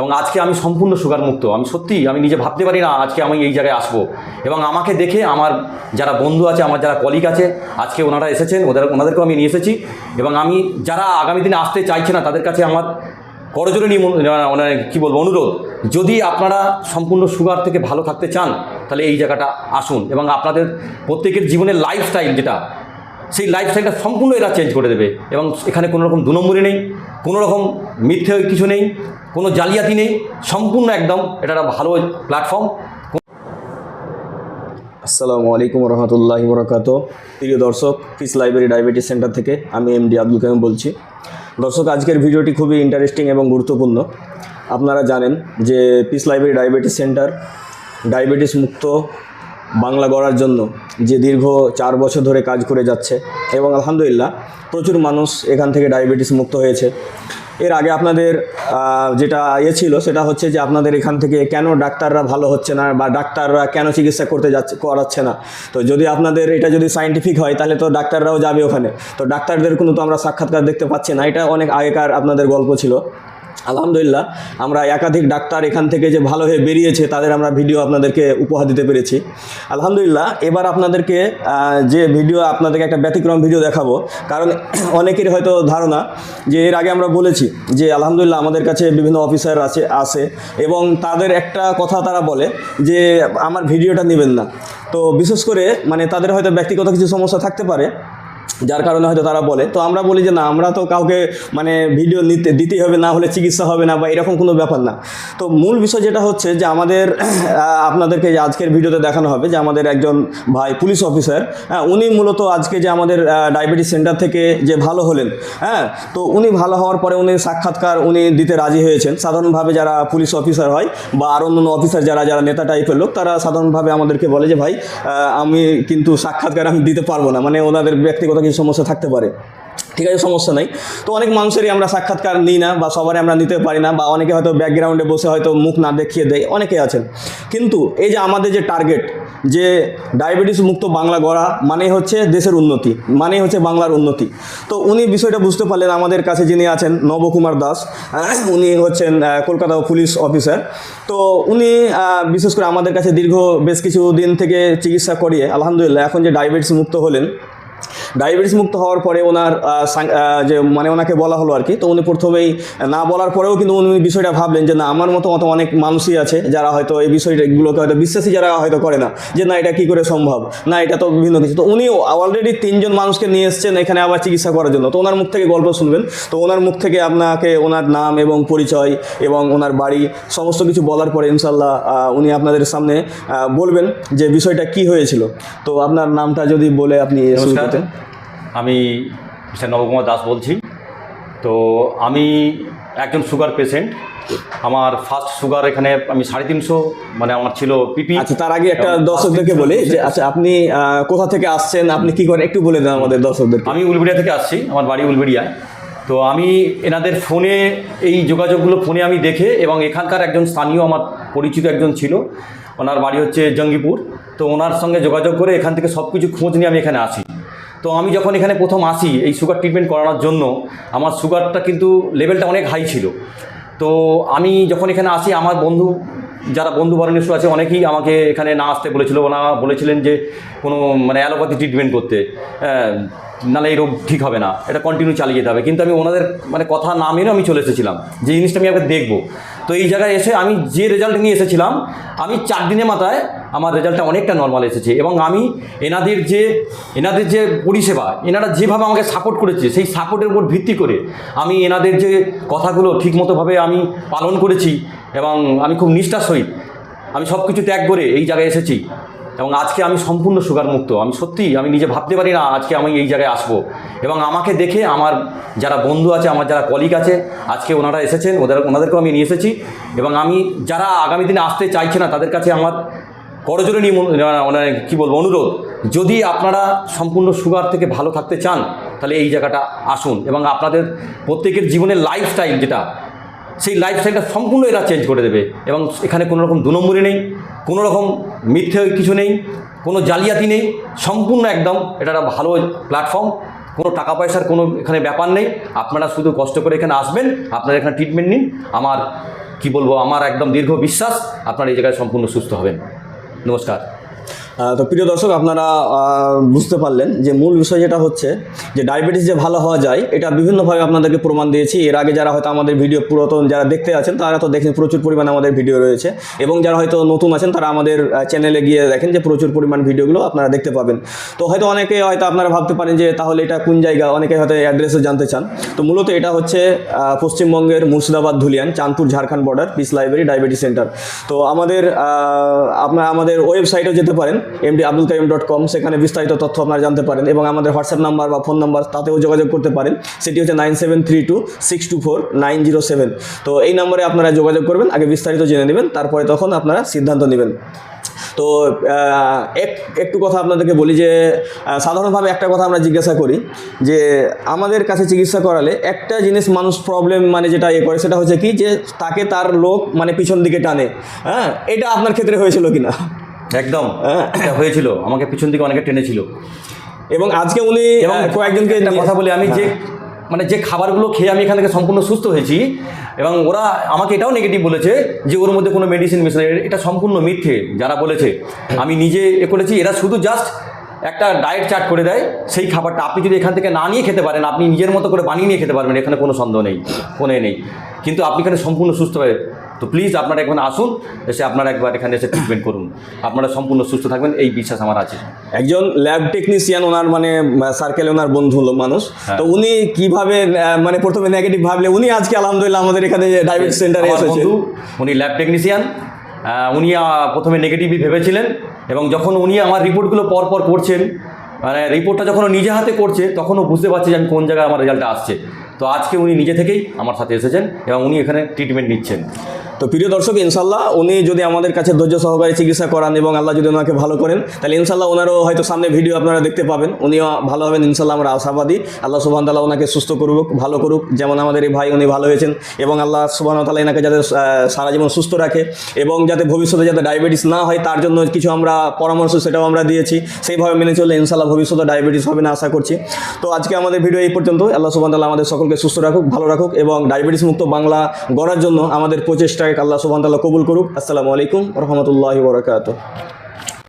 এবং আজকে আমি সম্পূর্ণ সুগার মুক্ত আমি সত্যি আমি নিজে ভাবতে পারি না আজকে আমি এই জায়গায় আসব। এবং আমাকে দেখে আমার যারা বন্ধু আছে, আমার যারা কলিগ আছে, আজকে ওনারা এসেছেন, ওদের, ওনাদেরকেও আমি নিয়ে এসেছি। এবং আমি যারা আগামী দিনে আসতে চাইছে না, তাদের কাছে আমার করজোরে নিয়ে মানে কী বলব, অনুরোধ, যদি আপনারা সম্পূর্ণ সুগার থেকে ভালো থাকতে চান, তাহলে এই জায়গাটা আসুন। এবং আপনাদের প্রত্যেকের জীবনের লাইফস্টাইল যেটা সেই লাইফ লাইফস্টাইলটা সম্পূর্ণ এরা চেঞ্জ করে দেবে এবং এখানে কোনো রকম দু নম্বরই নেই, কোনো রকম মিথ্যে কিছু নেই, কোনো জালিয়াতি নেই, সম্পূর্ণ একদম এটা একটা ভালো প্ল্যাটফর্ম আসসালামু আলাইকুম রহমতুল্লাহি বরকাত প্রিয় দর্শক পিস লাইব্রেরি ডায়াবেটিস সেন্টার থেকে আমি এমডি আব্দুল কালাম বলছি। দর্শক, আজকের ভিডিওটি খুবই ইন্টারেস্টিং এবং গুরুত্বপূর্ণ। আপনারা জানেন যে peace library diabetes centre diabetes মুক্ত বাংলা গড়ার জন্য যে দীর্ঘ চার বছর ধরে কাজ করে যাচ্ছে এবং আলহামদুলিল্লাহ প্রচুর মানুষ এখান থেকে ডায়াবেটিস মুক্ত হয়েছে। এর আগে আপনাদের যেটা ইয়ে ছিল সেটা হচ্ছে যে আপনাদের এখান থেকে কেন ডাক্তাররা ভালো হচ্ছে না বা ডাক্তাররা কেন চিকিৎসা করতে যাচ্ছে, করাচ্ছে না? তো যদি আপনাদের এটা যদি সাইন্টিফিক হয় তাহলে তো ডাক্তাররাও যাবে ওখানে। তো ডাক্তারদের কোনো তো আমরা সাক্ষাৎকার দেখতে পাচ্ছি না। এটা অনেক আগেকার আপনাদের গল্প ছিল। আলহামদুলিল্লাহ, আমরা একাধিক ডাক্তার এখান থেকে যে ভালো হয়ে বেরিয়েছে, তাদের আমরা ভিডিও আপনাদেরকে উপহার দিতে পেরেছি। আলহামদুলিল্লাহ, এবার আপনাদেরকে যে ভিডিও আপনাদেরকে একটা ব্যতিক্রম ভিডিও দেখাবো। কারণ অনেকের হয়তো ধারণা যে এর আগে আমরা বলেছি যে আলহামদুলিল্লাহ আমাদের কাছে বিভিন্ন অফিসার আছে আসে এবং তাদের একটা কথা তারা বলে যে, আমার ভিডিওটা নেবেন না। তো বিশেষ করে মানে তাদের হয়তো ব্যক্তিগত কিছু সমস্যা থাকতে পারে। যার কারণে হয়তো তারা বলে। তো আমরা বলি যে, না, আমরা তো কাউকে মানে ভিডিও নিতে, দিতেই হবে, না হলে চিকিৎসা হবে না বা এরকম কোনো ব্যাপার না। তো মূল বিষয় যেটা হচ্ছে যে, আমাদের আপনাদেরকে যে আজকের ভিডিওতে দেখানো হবে যে, আমাদের একজন ভাই পুলিশ অফিসার হ্যাঁ উনি মূলত আজকে যে আমাদের ডায়াবেটিস সেন্টার থেকে যে ভালো হলেন হ্যাঁ তো উনি ভালো হওয়ার পরে উনি সাক্ষাৎকার উনি দিতে রাজি হয়েছেন। সাধারণভাবে যারা পুলিশ অফিসার হয় বা আরও অন্য অফিসার যারা যারা নেতা টাইপের লোক, তারা সাধারণভাবে আমাদেরকে বলে যে, ভাই আমি কিন্তু সাক্ষাৎকার আমি দিতে পারব না। মানে ওনাদের ব্যক্তিগত কিছু সমস্যা থাকতে পারে। ঠিক আছে, সমস্যা নাই। তো অনেক মানুষেরই আমরা সাক্ষাৎকার নিই না বা সবারই আমরা নিতে পারি না বা অনেকে হয়তো ব্যাকগ্রাউন্ডে বসে হয়তো মুখ না দেখিয়ে দেয়, অনেকে আছেন। কিন্তু এই যে আমাদের যে টার্গেট যে ডায়াবেটিস মুক্ত বাংলা গড়া মানে হচ্ছে দেশের উন্নতি মানে হচ্ছে বাংলার উন্নতি। তো উনি বিষয়টা বুঝতে পারলেন আমাদের কাছে যিনি আছেন, নবকুমার দাস উনি হচ্ছেন কলকাতা পুলিশ অফিসার তো উনি বিশেষ করে আমাদের কাছে দীর্ঘ বেশ কিছু দিন থেকে চিকিৎসা করিয়ে, আলহামদুলিল্লাহ, এখন যে ডায়াবেটিস মুক্ত হলেন ডায়াবেটিস মুক্ত হওয়ার পরে ওনার যে মানে ওনাকে বলা হলো আর কি তো উনি প্রথমেই না বলার পরেও কিন্তু উনি বিষয়টা ভাবলেন যে না আমার মতো মতো অনেক মানুষই আছে যারা হয়তো এই বিষয়গুলোকে হয়তো বিশ্বাসী যারা হয়তো করে না যে না এটা কি করে সম্ভব? না এটা তো বিভিন্ন কিছু। তো উনিও অলরেডি তিনজন মানুষকে নিয়ে এসছেন এখানে আবার চিকিৎসা করার জন্য। তো ওনার মুখ থেকে গল্প শুনবেন। তো ওনার মুখ থেকে আপনাকে ওনার নাম এবং পরিচয় এবং ওনার বাড়ি সমস্ত কিছু বলার পরে ইনশাল্লাহ উনি আপনাদের সামনে বলবেন যে বিষয়টা কি হয়েছিল। তো আপনার নামটা যদি বলে আপনি শুরু করতেন। আমি মিস্টার নবকুমার দাস বলছি। তো আমি একজন সুগার পেশেন্ট। আমার ফার্স্ট সুগার এখানে আমি সাড়ে তিনশো মানে আমার ছিল পিপি। আচ্ছা তার আগে একটা দর্শকদেরকে বলি যে আচ্ছা আপনি কোথা থেকে আসছেন? আপনি কি করেন? একটু বলে দেন আমাদের দর্শকদের আমি উলবেড়িয়া থেকে আসছি আমার বাড়ি উলবেড়িয়ায়। তো আমি এনাদের ফোনে এই যোগাযোগগুলো ফোনে আমি দেখে এবং এখানকার একজন স্থানীয় আমার পরিচিত একজন ছিল। ওনার বাড়ি হচ্ছে জঙ্গিপুর। তো ওনার সঙ্গে যোগাযোগ করে এখান থেকে সব কিছু খোঁজ নিয়ে আমি এখানে আসি। তো আমি যখন এখানে প্রথম আসি এই সুগার ট্রিটমেন্ট করানোর জন্য আমার সুগারটা কিন্তু লেভেলটা অনেক হাই ছিল। তো আমি যখন এখানে আসি আমার বন্ধু যারা বন্ধু বরণেশ্বর আছে অনেকেই আমাকে এখানে না আসতে বলেছিল। ওনারা বলেছিলেন যে কোনো মানে অ্যালোপ্যাথি ট্রিটমেন্ট করতে। হ্যাঁ, নাহলে এই রোগ ঠিক হবে না, এটা কন্টিনিউ চালিয়ে যেতে হবে। কিন্তু আমি ওনাদের মানে কথা না মেনে আমি চলে এসেছিলাম, যে জিনিসটা আমি আগে দেখব। তো এই জায়গায় এসে আমি যে রেজাল্ট নিয়ে এসেছিলাম, আমি চার দিনের মাথায় আমার রেজাল্টটা অনেকটা নর্মাল এসেছে এবং আমি এনাদের যে এনাদের যে পরিষেবা, এনারা যেভাবে আমাকে সাপোর্ট করেছে, সেই সাপোর্টের উপর ভিত্তি করে আমি এনাদের যে কথাগুলো ঠিকমতোভাবে আমি পালন করেছি এবং আমি খুব নিষ্ঠার সহিত আমি সব কিছু ত্যাগ করে এই জায়গায় এসেছি। এবং আজকে আমি সম্পূর্ণ সুগার মুক্ত আমি সত্যি আমি নিজে ভাবতে পারি না আজকে আমি এই জায়গায় আসব। এবং আমাকে দেখে আমার যারা বন্ধু আছে, আমার যারা কলিগ আছে, আজকে ওনারা এসেছেন, ওদের, ওনাদেরকেও আমি নিয়ে এসেছি। এবং আমি যারা আগামী দিনে আসতে চাইছে না, তাদের কাছে আমার করজোরে মানে কী বলব, অনুরোধ, যদি আপনারা সম্পূর্ণ সুগার থেকে ভালো থাকতে চান, তাহলে এই জায়গাটা আসুন। এবং আপনাদের প্রত্যেকের জীবনের লাইফস্টাইল যেটা সেই লাইফস্টাইলটা সম্পূর্ণ এরা চেঞ্জ করে দেবে এবং এখানে কোনো রকম দু নম্বরই নেই, কোনো রকম মিথ্যে কিছু নেই, কোনো জালিয়াতি নেই, সম্পূর্ণ একদম এটা একটা ভালো প্ল্যাটফর্ম কোনো টাকা পয়সার কোনো এখানে ব্যাপার নেই, আপনারা শুধু কষ্ট করে এখানে আসবেন, আপনারা এখানে ট্রিটমেন্ট নিন, আমার কি বলব, আমার একদম দীর্ঘ বিশ্বাস, আপনারা এই জায়গায় সম্পূর্ণ সুস্থ হবেন। নমস্কার। তো প্রিয় দর্শক, আপনারা বুঝতে পারলেন যে মূল বিষয় যেটা হচ্ছে যে ডায়াবেটিস যে ভালো হওয়া যায়, এটা বিভিন্নভাবে আপনাদেরকে প্রমাণ দিয়েছি। এর আগে যারা হয়তো আমাদের ভিডিও পুরাতন যারা দেখতে আছেন, তারা তো দেখেন প্রচুর পরিমাণে আমাদের ভিডিও রয়েছে। এবং যারা হয়তো নতুন আছেন, তারা আমাদের চ্যানেলে গিয়ে দেখেন যে প্রচুর পরিমাণ ভিডিওগুলো আপনারা দেখতে পাবেন। তো হয়তো অনেকে হয়তো আপনারা ভাবতে পারেন যে তাহলে এটা কোন জায়গা? অনেকে হয়তো অ্যাড্রেসও জানতে চান। তো মূলত এটা হচ্ছে পশ্চিমবঙ্গের Murshidabad, Dhulian, Chandpur, Jharkhand border peace library diabetes centre তো আমাদের আপনারা আমাদের ওয়েবসাইটেও যেতে পারেন। MD Abdul Kaium dot com সেখানে বিস্তারিত তথ্য আপনারা জানতে পারেন এবং আমাদের হোয়াটসঅ্যাপ নাম্বার বা ফোন নাম্বার, তাতেও যোগাযোগ করতে পারেন। সেটি হচ্ছে nine seven three two six two four nine zero seven. তো এই নম্বরে আপনারা যোগাযোগ করবেন, আগে বিস্তারিত জেনে নেবেন, তারপরে তখন আপনারা সিদ্ধান্ত নেবেন। তো এক, একটু কথা আপনাদেরকে বলি যে সাধারণভাবে একটা কথা আমরা জিজ্ঞাসা করি যে, আমাদের কাছে চিকিৎসা করালে একটা জিনিস মানুষ প্রবলেম মানে যেটা এ করে, সেটা হচ্ছে কি যে, তাকে তার লোক মানে পিছন দিকে টানে। হ্যাঁ এটা আপনার ক্ষেত্রে হয়েছিল কিনা? একদম। হ্যাঁ। এটা হয়েছিল। আমাকে পিছন দিকে অনেকে টেনেছিল। এবং আজকে উনি কয়েকজনকে একটা কথা বলি আমি যে মানে যে খাবারগুলো খেয়ে আমি এখান থেকে সম্পূর্ণ সুস্থ হয়েছি এবং ওরা আমাকে এটাও নেগেটিভ বলেছে যে ওর মধ্যে কোনো মেডিসিন মেশানো এটা সম্পূর্ণ মিথ্যে যারা বলেছে। আমি নিজে এ করেছি এরা শুধু জাস্ট একটা ডায়েট চার্ট করে দেয় সেই খাবারটা। আপনি যদি এখান থেকে না নিয়ে খেতে পারেন আপনি নিজের মতো করে বানিয়ে নিয়ে খেতে পারবেন এখানে কোনো সন্দেহ নেই কোনো নেই। কিন্তু আপনি এখানে সম্পূর্ণ সুস্থ হয়ে তো প্লিজ আপনারা এখানে আসুন এসে আপনারা একবার এখানে এসে ট্রিটমেন্ট করুন। আপনারা সম্পূর্ণ সুস্থ থাকবেন এই বিশ্বাস আমার আছে। একজন ল্যাব টেকনিশিয়ান ওনার মানে সার্কেল ওনার বন্ধু হলো মানুষ। হ্যাঁ। তো উনি কীভাবে মানে প্রথমে নেগেটিভ ভাবলে উনি আজকে আলহামদুলিল্লাহ আমাদের এখানে ডায়াবেটিস সেন্টারে এসেছেন উনি ল্যাব টেকনিশিয়ান উনি প্রথমে নেগেটিভই ভেবেছিলেন এবং যখন উনি আমার রিপোর্টগুলো পর পর করছেন মানে রিপোর্টটা যখন নিজে হাতে করছে তখন ও বুঝতে পারছে যে আমি কোন জায়গায় আমার রেজাল্টটা আসছে। তো আজকে উনি নিজে থেকেই আমার সাথে এসেছেন এবং উনি এখানে ট্রিটমেন্ট নিচ্ছেন। তো প্রিয় দর্শক ইনশাল্লাহ উনি যদি আমাদের কাছে ধৈর্য সহকারে চিকিৎসা করান এবং আল্লাহ যদি ওনাকে ভালো করেন, তাহলে ইনশাল্লাহ ওনারও হয়তো সামনে ভিডিও আপনারা দেখতে পাবেন। উনিও ভালো হবেন ইনশাল্লাহ আমরা আশাবাদী। আল্লাহ সুবাহ তাল্লাহ ওনাকে সুস্থ করুক, ভালো করুক, যেমন আমাদের এই ভাই উনি ভালো হয়েছেন এবং আল্লাহ সুবাহ তাল্লাহ এনাকে যাতে সারা জীবন সুস্থ রাখে এবং যাতে ভবিষ্যতে যাতে ডায়াবেটিস না হয়, তার জন্য কিছু আমরা পরামর্শ সেটাও আমরা দিয়েছি। সেইভাবে মেনে চললে ইনশাল্লাহ ভবিষ্যতে ডায়াবেটিস হবে না, আশা করছি। তো আজকে আমাদের ভিডিও এই পর্যন্ত আল্লাহ সুবাহ তাল্লাহ আমাদের সকলকে সুস্থ রাখুক, ভালো রাখুক এবং ডায়াবেটিস মুক্ত বাংলা গড়ার জন্য আমাদের আল্লাহ সুবান্তাল্লাহ কবুল করুক। আসসালামু আলাইকুম রহমতুল্লাহি বরকাত